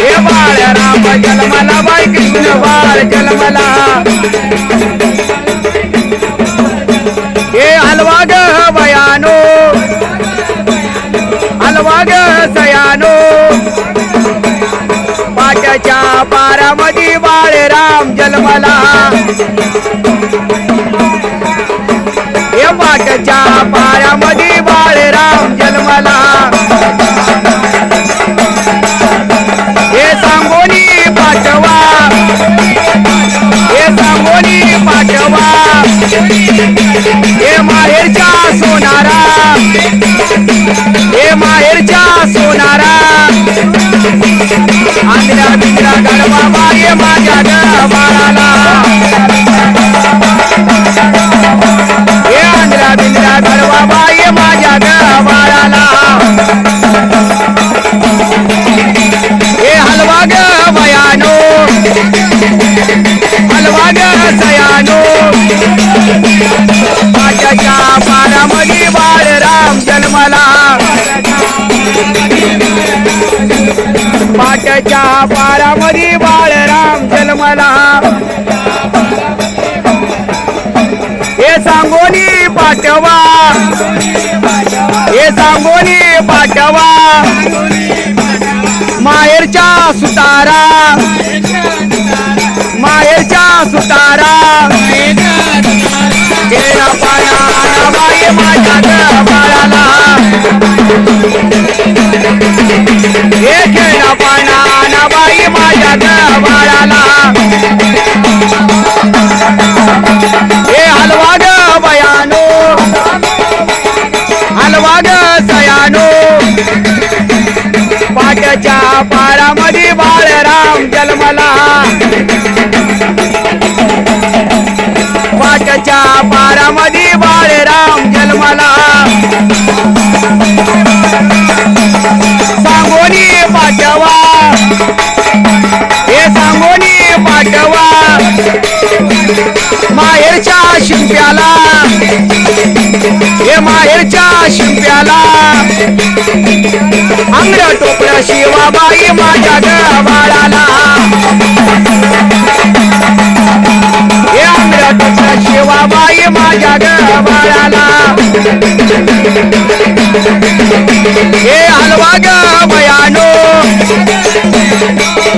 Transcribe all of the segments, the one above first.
हे बाळ राम जन्मला बाई कृष्ण बाळ जन्मला. हे हलवा ग बयानो हलवा ग सयानो. पाट्याच्या पारामध्ये बाळ राम जन्मला. आंध्रा बिंद्रा गडवा बाई माझ्या गबाळाला हे आंध्रा बिंद्रा गडवा माझ्या हे हलवा ग बयानो हलवा ग सयानो पाट्याच्या पारामध्ये बाळ राम जन्मला. हे सांगोनी पाठवा. हे सांगोनी पाठवा. माहेरच्या सुतारा. माहेरच्या सुतारा. पाट्याच्या पारामध्ये बाळ राम जन्मला पाट्याच्या पारामध्ये बाळ राम जन्मला शिंप्याला. हे माहेरच्या शिंप्याला. अंगड टोपलं शिवाबाई माझ्या गबाळाला हे अंगड टोपलं शिवाबाई माझ्या गबाळाला हे हलवा ग बयानो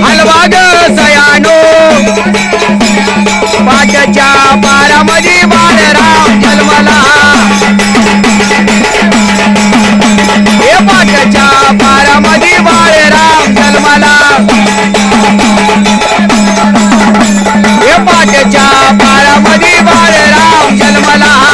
हलवा ग पारामधी बाळराम जन्माला. हे पाठच्या पारामधी बाळराम जन्माला.